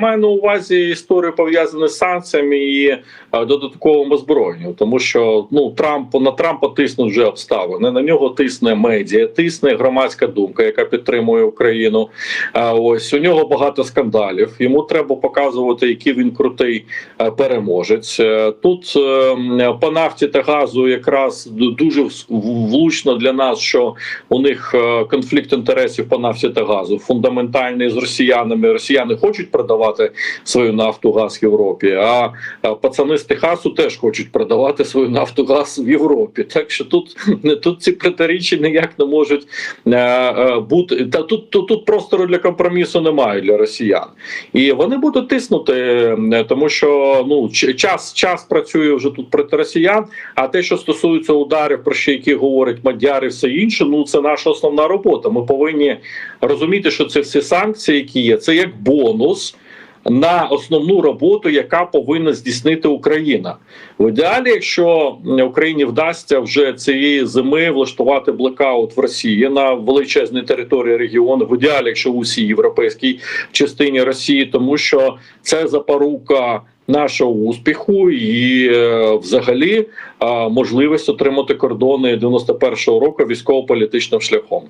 маю на увазі історію пов'язану з санкціями і е, додатковим озброєнням, тому що ну Трамп на Трампа тиснуть вже обставини. На нього тисне медіа, тисне громадська думка, яка підтримує Україну. Ось у нього багато скандалів. Йому треба показувати, який він крутий е, переможець. Е, Тут по нафті та газу якраз дуже влучно для нас, що у них конфлікт інтересів по нафті та газу фундаментальний з росіянами. Росіяни хочуть продавати свою нафту газ Європі. А пацани з Техасу теж хочуть продавати свою нафту газ в Європі. Так що тут тут ці протиріччя ніяк не можуть е, е, бути. Та тут, тут тут простору для компромісу немає для росіян, і вони будуть тиснути, е, тому що ну час час працює вже тут проти росіян. А те, що стосується ударів, про що які говорять мадяри, все інше, ну це наша основна робота. Ми повинні розуміти, що це всі санкції, які є, це як бонус. На основну роботу, яка повинна здійснити Україна, в ідеалі, якщо Україні вдасться вже цієї зими влаштувати блекаут в Росії на величезній території регіону, в ідеалі, якщо в усій європейській частині Росії, тому що це запорука нашого успіху і е, взагалі е, можливість отримати кордони 91-го року військово-політичним шляхом.